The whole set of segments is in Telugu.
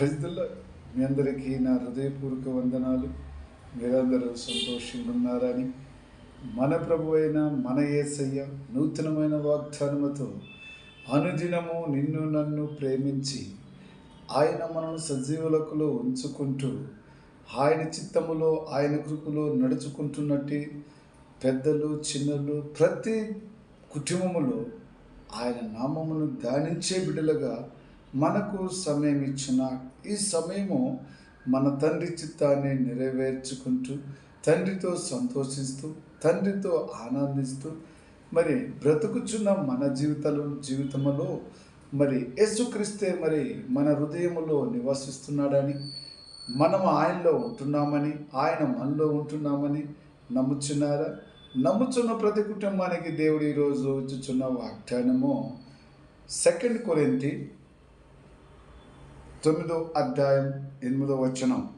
ప్రజల్లో మీ అందరికీ నా హృదయపూర్వక వందనాలు. మీరందరూ సంతోషంగా ఉన్నారని మన ప్రభు అయిన మన యేసయ్య నూతనమైన వాగ్దానముతో అనుదినము నిన్ను నన్ను ప్రేమించి ఆయన మనను సజీవులకులో ఉంచుకుంటూ ఆయన చిత్తములో ఆయన కృపలో నడుచుకుంటున్నట్టు పెద్దలు చిన్నలు ప్రతి కుటుంబములో ఆయన నామమును ధ్యానించే బిడ్డలుగా మనకు సమయం ఇచ్చిన ఈ సమయము మన తండ్రి చిత్తాన్ని నెరవేర్చుకుంటూ తండ్రితో సంతోషిస్తూ తండ్రితో ఆనందిస్తూ మరి బ్రతుకుచున్న మన జీవితాలు జీవితంలో మరి యేసుక్రీస్తే మరి మన హృదయంలో నివసిస్తున్నాడని మనం ఆయనలో ఉంటున్నామని ఆయన మనలో ఉంటున్నామని నమ్ముచున్నారా? నమ్ముచున్న ప్రతి కుటుంబానికి దేవుడు ఈరోజు ఇచ్చుచున్న వాగ్దానము సెకండ్ కొరింతి తొమ్మిదో అధ్యాయం ఎనిమిదో వచనం.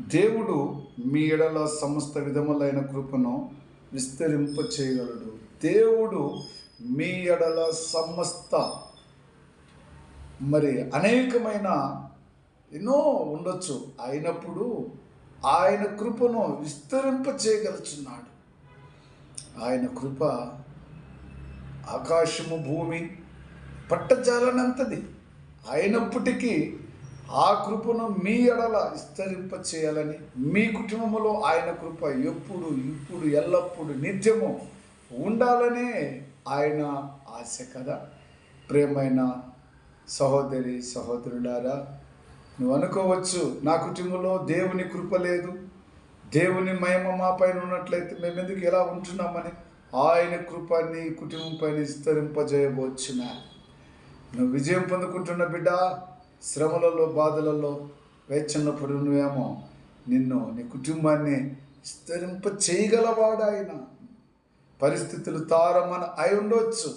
దేవుడు మీ ఎడల సమస్త విధములైన కృపను విస్తరింప చేయగలడు దేవుడు మీ ఎడల సమస్త మరి అనేకమైన ఎన్నో ఉండొచ్చు. అయినప్పుడు ఆయన కృపను విస్తరింప చేయగలుచున్నాడు ఆయన కృప ఆకాశము భూమి పట్టజాలనంతది. అయినప్పటికీ ఆ కృపను మీ ఎడల విస్తరింప చేయాలని మీ కుటుంబంలో ఆయన కృప ఎప్పుడు ఇప్పుడు ఎల్లప్పుడు నిత్యము ఉండాలనే ఆయన ఆశ కదా. ప్రేమైన సహోదరి సహోదరులారా నువ్వు అనుకోవచ్చు నా కుటుంబంలో దేవుని కృప లేదు. దేవుని మహిమ మా పైన ఉన్నట్లయితే మేము ఎందుకు ఎలా ఉంటున్నామని ఆయన కృప నీ కుటుంబం పైన విస్తరింపజేయవచ్చున? నువ్వు విజయం పొందుకుంటున్న బిడ్డ శ్రమలలో బాధలలో వేచున్నప్పుడు నువ్వేమో నిన్ను నీ కుటుంబాన్ని విస్తరింప చేయగలవాడు ఆయన పరిస్థితులు తారమని అయి ఉండవచ్చు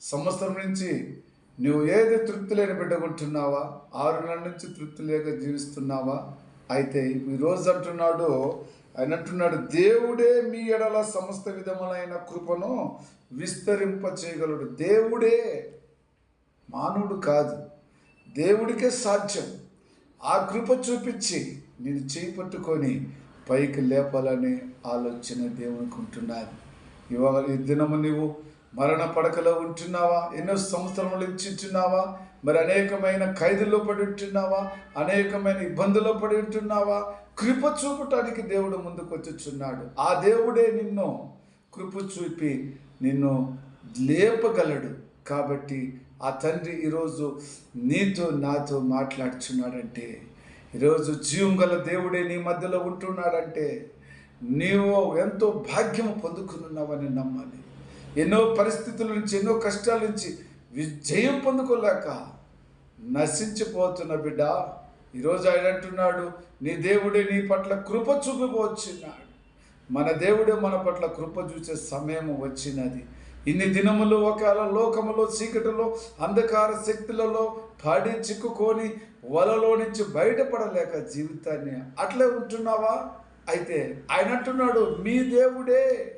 సంవత్సరం నుంచి నువ్వు ఏది తృప్తి లేని బిడ్డకుంటున్నావా ఆరు నెలల నుంచి తృప్తి లేక జీవిస్తున్నావా? అయితే ఈరోజు రోజు అంటున్నాడు ఆయన అంటున్నాడు దేవుడే మీ ఎడల సమస్త విధములైన కృపను విస్తరింప చేయగలడు దేవుడే మానవుడు కాదు. దేవుడికే సాధ్యం. ఆ కృప చూపించి నేను చేయి పట్టుకొని పైకి లేపాలని ఆలోచన దేవునికి ఉంటున్నాను ఇవాళ ఈ దినము నీవు మరణ పడకలో ఉంటున్నావా? ఎన్నో సంవత్సరములు ఇచ్చింటున్నావా మరి అనేకమైన ఖైదుల్లో పడి ఉంటున్నావా? అనేకమైన ఇబ్బందుల్లో పడి ఉంటున్నావా? కృప చూపటానికి దేవుడు ముందుకు వచ్చుచున్నాడు. ఆ దేవుడే నిన్ను కృప చూపి నిన్ను లేపగలడు. కాబట్టి ఆ తండ్రి ఈరోజు నీతో నాతో మాట్లాడుచున్నాడంటే ఈరోజు జీవం గల దేవుడే నీ మధ్యలో ఉంటున్నాడంటే నీవు ఎంతో భాగ్యం పొందుకున్నావని నమ్మాలి. ఎన్నో పరిస్థితుల నుంచి ఎన్నో కష్టాల నుంచి విజయం పొందుకోలేక నశించిపోతున్న బిడ్డ ఈరోజు ఆయన అంటున్నాడు నీ దేవుడే నీ పట్ల కృప చూపిపోవచ్చున్నాడు మన దేవుడే మన పట్ల కృప చూసే సమయం వచ్చినది. ఇన్ని దినములు ఒకవేళ లోకములో చీకటిలో అంధకార శక్తులలో పడి చిక్కుకొని వలలో నుంచి బయటపడలేక జీవితాన్ని అట్లే ఉంటున్నావా? అయితే ఆయన అంటున్నాడు మీ దేవుడే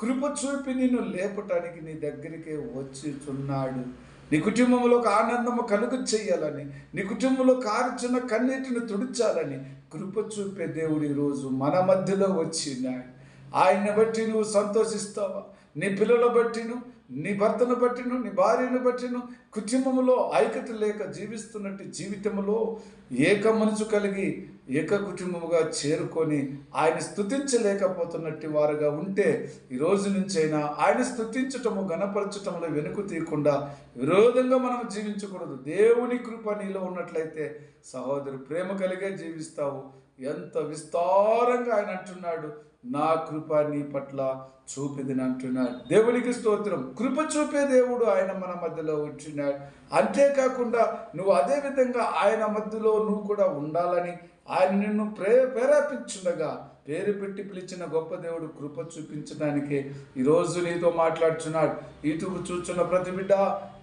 కృప చూపి నిన్ను లేపటానికి నీ దగ్గరికే వచ్చిచున్నాడు. నీ కుటుంబంలో ఒక ఆనందము కలుగు చేయాలని నీ కుటుంబంలో కారుచున్న కన్నీటిని తుడిచాలని కృప చూపే దేవుడు ఈరోజు మన మధ్యలో వచ్చినాడు. ఆయన్ని బట్టి నువ్వు సంతోషిస్తావా? నీ పిల్లల బట్టిను నీ భర్తను బట్టిను నీ భార్యను బట్టిను కుటుంబంలో ఐక్యత లేక జీవిస్తున్నట్టు జీవితంలో ఏక మనసు కలిగి ఏక కుటుంబముగా చేరుకొని ఆయన స్థుతించలేకపోతున్నట్టు వారుగా ఉంటే ఈ రోజు నుంచైనా ఆయన స్థుతించటము గణపరచటంలో వెనుక తీయకుండా విరోధంగా మనం జీవించకూడదు. దేవుని కృప నీలో ఉన్నట్లయితే సహోదరు ప్రేమ కలిగే జీవిస్తావు. ఎంత విస్తారంగా ఆయన అంటున్నాడు. నా కృప నీ పట్ల చూపిదని అంటున్నాడు. దేవునికి స్తోత్రం. కృప చూపే దేవుడు ఆయన మన మధ్యలో ఉంటున్నాడు. అంతేకాకుండా నువ్వు అదే విధంగా ఆయన మధ్యలో నువ్వు కూడా ఉండాలని ఆయన నిన్ను ప్రే ప్రేరేపించుండగా పేరు పెట్టి పిలిచిన గొప్ప దేవుడు కృప చూపించడానికి ఈరోజు నీతో మాట్లాడుచున్నాడు. ఇటుకు చూచున్న ప్రతి బిడ్డ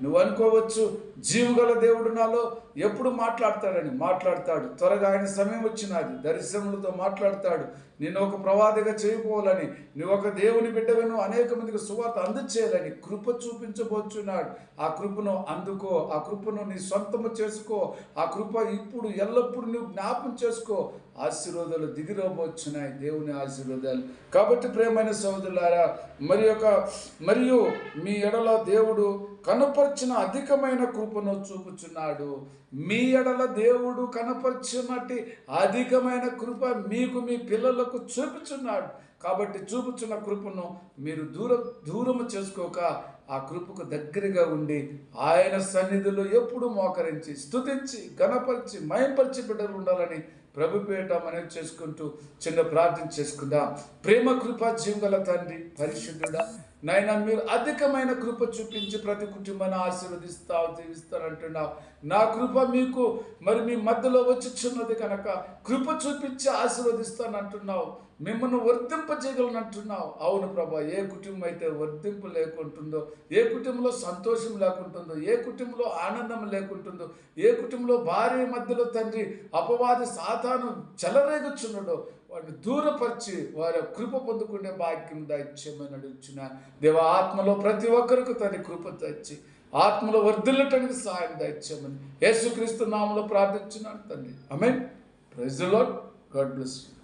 నువ్వు అనుకోవచ్చు జీవుగల దేవుడు నాలో ఎప్పుడు మాట్లాడతాడని మాట్లాడతాడు. త్వరగా ఆయన సమయం వచ్చినది. దర్శనములతో మాట్లాడతాడు. నేను ఒక ప్రవాదిగా చేయబోవాలని నువ్వు ఒక దేవుని బిడ్డవను అనేక మందికి సువార్త అందచేయాలని కృప చూపించబోచున్నాడు. ఆ కృపను అందుకో ఆ కృపను నీ సొంతము చేసుకో. ఆ కృప ఇప్పుడు ఎల్లప్పుడూ నువ్వు జ్ఞాపం చేసుకో. ఆశీర్వాదాలు దిగిరవచ్చున్నాయి దేవుని ఆశీర్వాదాలు. కాబట్టి ప్రేమైన సోదరులారా మరి యొక్క మరియు మీ ఎడల దేవుడు కనపరిచిన అధికమైన కృపను చూపుచున్నాడు. మీ ఎడల దేవుడు కనపరిచినట్టి అధికమైన కృప మీకు మీ పిల్లలకు చూపుచున్నాడు. కాబట్టి చూపుచున్న కృపను మీరు దూరం దూరము చేసుకోక ఆ కృపకు దగ్గరగా ఉండి ఆయన సన్నిధిలో ఎప్పుడు మోకరించి స్థుతించి గణపరిచి మయంపరిచి బిడ్డలు ఉండాలని ప్రభుపేట మనవి చేసుకుంటూ చిన్న ప్రార్థన చేసుకుందాం. ప్రేమ కృప జీవగల తండ్రి పరిశుద్ధుడా నాయన మీరు అధికమైన కృప చూపించి ప్రతి కుటుంబాన్ని ఆశీర్వదిస్తావు దీవిస్తారంటున్నావు నా కృప మీకు మరి మీ మధ్యలో వచ్చిచున్నది కనుక కృప చూపించి ఆశీర్వదిస్తానంటున్నావు. మిమ్మల్ని వర్తింపజేయగలనంటున్నావు అవును ప్రభా ఏ కుటుంబం అయితే వర్ధింపు లేకుంటుందో ఏ కుటుంబంలో సంతోషం లేకుంటుందో ఏ కుటుంబంలో ఆనందం లేకుంటుందో ఏ కుటుంబంలో భార్య మధ్యలో తండ్రి అపవాది సాతాను చెలరేగుచున్నాడో వాడిని దూరపరిచి వారి కృప పొందుకునే భాగ్యం దయచేయమని అడుగుచున్న దేవ ఆత్మలో ప్రతి ఒక్కరికి తన కృప తెచ్చి ఆత్మలో వర్ధిల్లటానికి సహాయం దయచేయమని యేసుక్రీస్తు నామలో ప్రార్థించున్నాను తండ్రి. I mean praise God bless you.